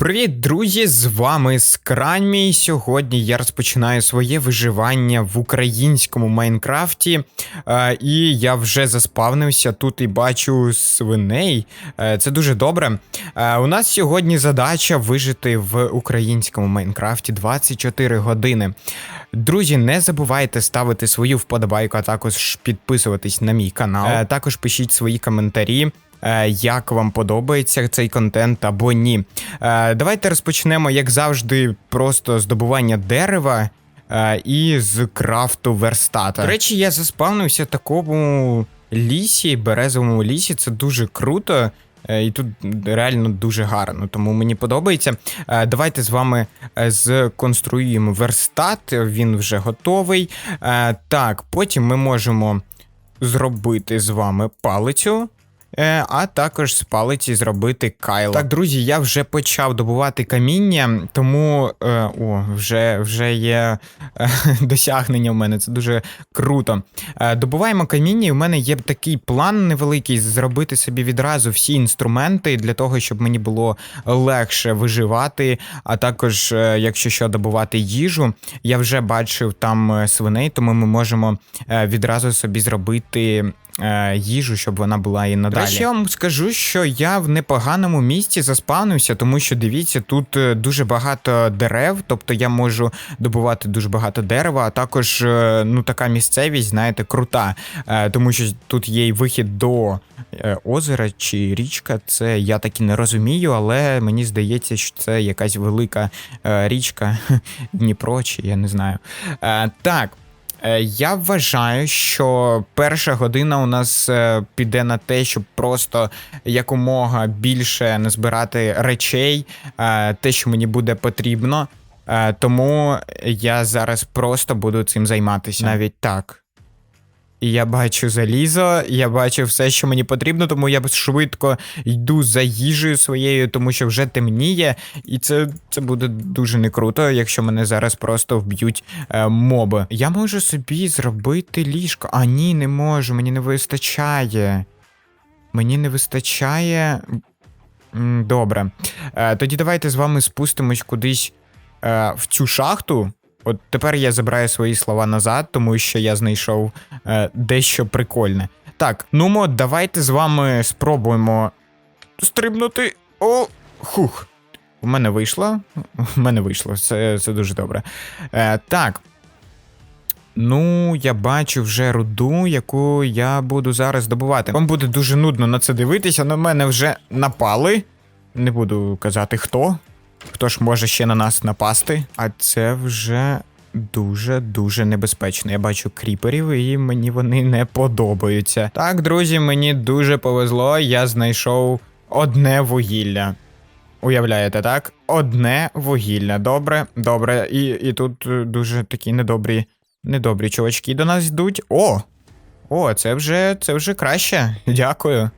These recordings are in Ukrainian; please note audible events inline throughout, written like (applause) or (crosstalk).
Привіт, друзі! З вами Скранмій. Сьогодні я розпочинаю своє виживання в українському Майнкрафті. Е, і я вже заспавнився тут і бачу свиней. Е, це дуже добре. Е, у нас сьогодні задача вижити в українському Майнкрафті 24 години. Друзі, не забувайте ставити свою вподобайку, а також підписуватись на мій канал. Е, також пишіть свої коментарі. е, Як вам подобається цей контент або ні? Е, Давайте розпочнемо, як завжди, просто з добування дерева е, і з крафту верстата. До речі, я заспавнився в такому лісі, березовому лісі. Це дуже круто. Е, І тут реально дуже гарно, тому мені подобається. Е, Давайте з вами е, сконструюємо верстат, він вже готовий. Так, потім ми можемо зробити з вами палицю. Е, а також з палиці зробити кайло. Так, друзі, я вже почав добувати каміння, тому е, о, вже, вже є е, (laughs) досягнення в мене. Це дуже круто. Добуваємо каміння, і в мене є такий план невеликий зробити собі відразу всі інструменти для того, щоб мені було легше виживати. А також, якщо що, добувати їжу. Я вже бачив там свиней, тому ми можемо відразу собі зробити е, їжу, щоб вона була і надалі. До речі, я вам скажу, що я в непоганому місці заспавнився, тому що дивіться, тут е, дуже багато дерев, тобто я можу добувати дуже багато дерева, а також е, ну така місцевість, знаєте, крута, е, тому що тут є й вихід до е, озера чи річка. Це я так і не розумію, але мені здається, що це якась велика е, річка (laughs) Дніпро, чи я не знаю. Е, так. Е, Я вважаю, що перша година у нас е, піде на те, щоб просто якомога більше назбирати речей, е, те, що мені буде потрібно. Тому я зараз просто буду цим займатися. Навіть так. Я бачу залізо, я бачу все, що мені потрібно, тому я швидко йду за їжею своєю, тому що вже темніє, і це, це буде дуже не круто, якщо мене зараз просто вб'ють е, моби. Я можу собі зробити ліжко. А ні, не можу, мені не вистачає. Мені не вистачає. Добре. Е, тоді давайте з вами спустимось кудись е, в цю шахту. От тепер я забираю свої слова назад, тому що я знайшов е, дещо прикольне. Так, нумо, давайте з вами спробуємо стрибнути. О, хух. У мене вийшло. У мене вийшло, це, це дуже добре. Е, так. Ну, я бачу вже руду, яку я буду зараз добувати. Вам буде дуже нудно на це дивитися, на мене вже напали. Не буду казати хто. Хто ж може ще на нас напасти? А це вже дуже-дуже небезпечно. Я бачу кріперів, і мені вони не подобаються. Так, друзі, мені дуже повезло, я знайшов одне вугілля. Уявляєте, так? Одне вугілля. Добре, добре. І, і тут е, дуже такі недобрі, недобрі чувачки до нас йдуть. О! О, це вже, це вже краще. Дякую.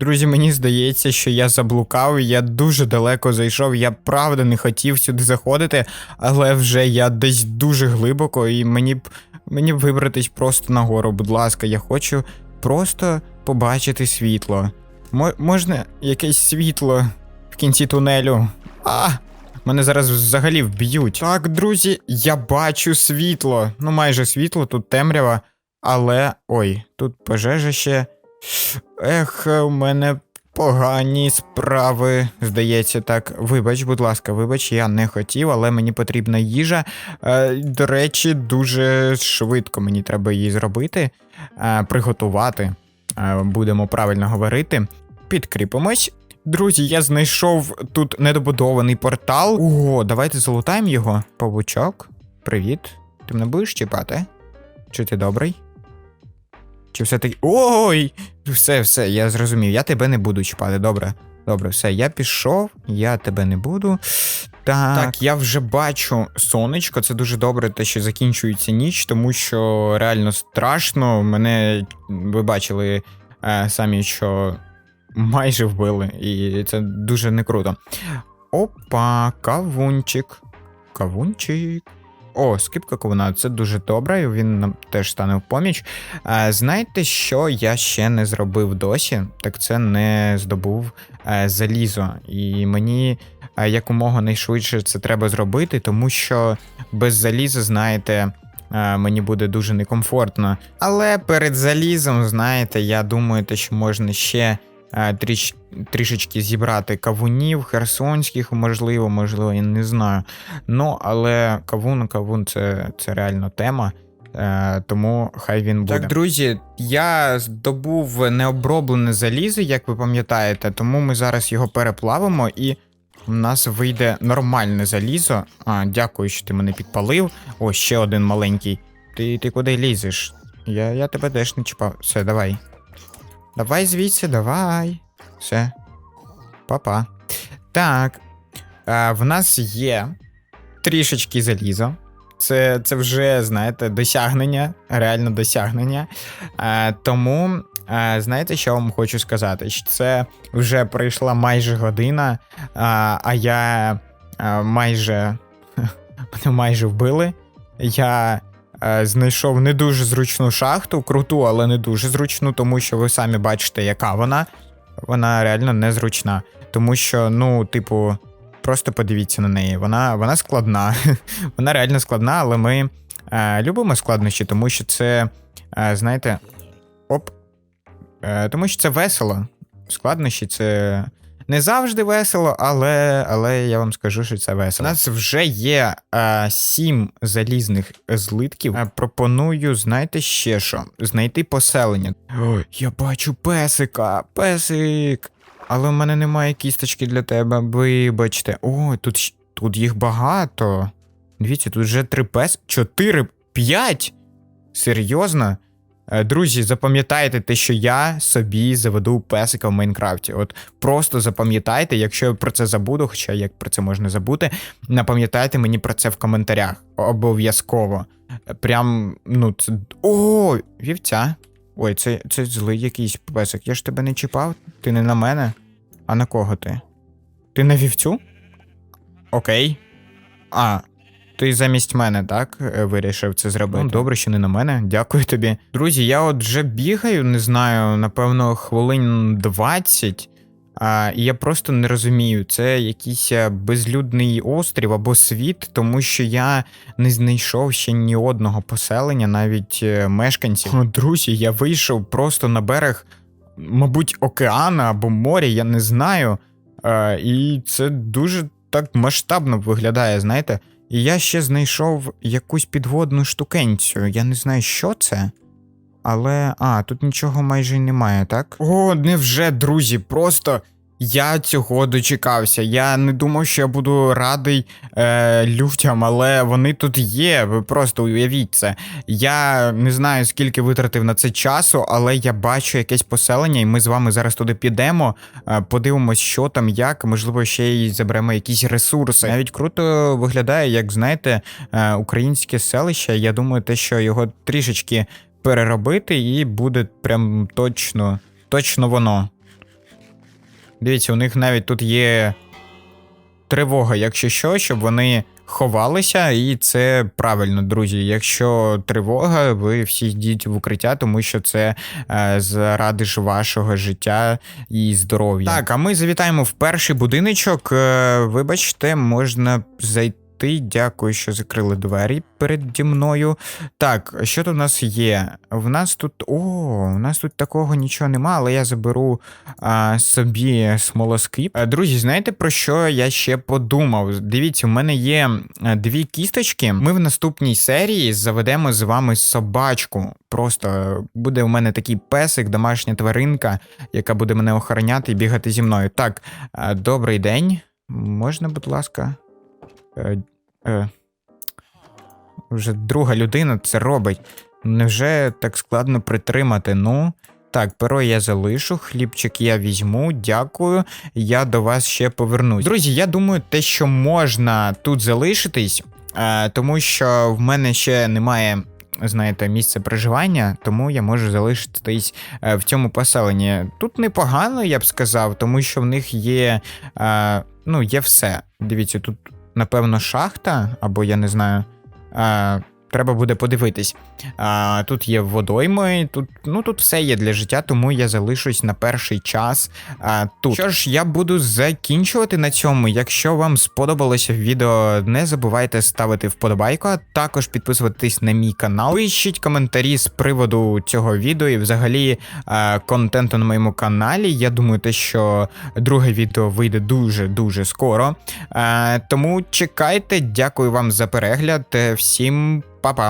Друзі, мені здається, що я заблукав, я дуже далеко зайшов. Я правда не хотів сюди заходити, але вже я десь дуже глибоко, і мені б мені б вибратись просто нагору. Будь ласка, я хочу просто побачити світло. Мо- можна якесь світло в кінці тунелю? А! Мене зараз взагалі вб'ють. Так, друзі, я бачу світло. Ну, майже світло, тут темрява, але. Ой, тут пожежа ще. Ех, у мене погані справи. Здається, так. Вибач, будь ласка, вибач, я не хотів, але мені потрібна їжа. Е, до речі, дуже швидко мені треба її зробити, е, приготувати. Е, будемо правильно говорити. Підкріпимось. Друзі, я знайшов тут недобудований портал. Ого, давайте залутаємо його. Павучок, привіт. Ти мене будеш чіпати? Чи ти добрий? Чи все таки. Ой! Все, все, я зрозумів. Я тебе не буду чіпати. Добре. Добре, все, я пішов, я тебе не буду. Так, так, я вже бачу сонечко. Це дуже добре, те, що закінчується ніч, тому що реально страшно. Мене ви бачили е, самі, що майже вбили, і це дуже не круто. Опа, кавунчик. Кавунчик. О, скипка ковна, це дуже добре, і він нам теж стане в поміч. Знаєте, що я ще не зробив досі? Так це не здобув е, залізо. І мені е, якомога найшвидше це треба зробити, тому що без заліза, знаєте. е, Мені буде дуже некомфортно. Але перед залізом, знаєте, я думаю, те, що можна ще е, тріч, трішечки зібрати кавунів, херсонських, можливо, можливо, я не знаю. Ну, але кавун, кавун це, це реально тема. Е, тому хай він буде. Так, друзі, я здобув необроблене залізо, як ви пам'ятаєте, тому ми зараз його переплавимо і. У нас вийде нормальне залізо. А, дякую, що ти мене підпалив. О, ще один маленький. Ти, ти куди лізеш? Я, я тебе теж не чіпав. Все, давай. Давай звідси, давай. Все. Па-па. Так. А, в нас є трішечки заліза. Це, це вже, знаєте, досягнення, реально досягнення. А, тому, а, знаєте, що вам хочу сказати? Це вже пройшла майже година, а, а я а, майже (laughs) мене майже вбили. Я знайшов не дуже зручну шахту, круту, але не дуже зручну, тому що ви самі бачите, яка вона. Вона реально незручна. Тому що, ну, типу, просто подивіться на неї. Вона, вона складна. (laughs) вона реально складна, але ми е, любимо складнощі, тому що це, е, знаєте, оп. Е, тому що це весело. Складнощі це не завжди весело, але, але я вам скажу, що це весело. У нас вже є е, сім залізних злитків. Е, пропоную, знаєте ще що? Знайти поселення. Ой, я бачу песика, песик. Але в мене немає кісточки для тебе, вибачте. О, тут, тут їх багато. Дивіться, тут вже три пес. Чотири, п'ять. Серйозно? Е, Друзі, запам'ятайте те, що я собі заведу песика в Майнкрафті. От просто запам'ятайте, якщо я про це забуду, хоча як про це можна забути, напам'ятайте мені про це в коментарях. Обов'язково. Прям, ну, це. О, вівця. Ой, це, це злий якийсь песик. Я ж тебе не чіпав. Ти не на мене. А на кого ти? Ти на вівцю? Окей. А, ти замість мене, так, е, вирішив це зробити? Ну, добре, що не на мене. Дякую тобі. Друзі, я от вже бігаю, не знаю, напевно, хвилин 20. А, і я просто не розумію, це якийсь е, безлюдний острів або світ, тому що я не знайшов ще ні одного поселення, навіть е, мешканців. Друзі, я вийшов просто на берег, мабуть, океана або моря, я не знаю. А, і це дуже так масштабно виглядає, знаєте. І я ще знайшов якусь підводну штукенцію. Я не знаю, що це. Але. А, тут нічого майже немає, так? О, невже, друзі, просто я цього дочекався. Я не думав, що я буду радий е, людям, але вони тут є. Ви просто уявіть це. Я не знаю, скільки витратив на це часу, але я бачу якесь поселення, і ми з вами зараз туди підемо, е, подивимось, що там, як, можливо, ще й заберемо якісь ресурси. Навіть круто виглядає, як знаєте, е, українське селище. Я думаю, те, що його трішечки переробити, і буде прям точно, точно воно. Дивіться, у них навіть тут є тривога, якщо що, щоб вони ховалися, і це правильно, друзі. Якщо тривога, ви всі йдіть в укриття, тому що це е, заради ж вашого життя і здоров'я. Так, а ми завітаємо в перший будиночок. Е, вибачте, можна зайти. Дякую, що закрили двері переді мною. Так, що тут у нас є? В нас тут. О, у нас тут такого нічого нема, але я заберу а, собі смолоскип. Друзі, знаєте про що я ще подумав? Дивіться, у мене є е, дві кісточки. Ми в наступній серії заведемо з вами собачку. Просто буде у мене такий песик, домашня тваринка, яка буде мене охороняти і бігати зі мною. Так, добрий день. Можна, будь ласка. Е, вже друга людина це робить. Невже так складно притримати? Ну. Так, перо я залишу, хлібчик я візьму, дякую. Я до вас ще повернусь. Друзі, я думаю, те, що можна тут залишитись, е, тому що в мене ще немає, знаєте, місця проживання, тому я можу залишитись е, в цьому поселенні. Тут непогано, я б сказав, тому що в них є, е, ну, є все. Дивіться, тут, напевно, шахта, або я не знаю. Треба буде подивитись. А, тут є водойми, тут, ну, тут все є для життя, тому я залишусь на перший час а, тут. Що ж, я буду закінчувати на цьому. Якщо вам сподобалося відео, не забувайте ставити вподобайку, а також підписуватись на мій канал. Пишіть коментарі з приводу цього відео і взагалі а, контенту на моєму каналі. Я думаю, те, що друге відео вийде дуже-дуже скоро. А, тому чекайте, дякую вам за перегляд. Всім Па-па!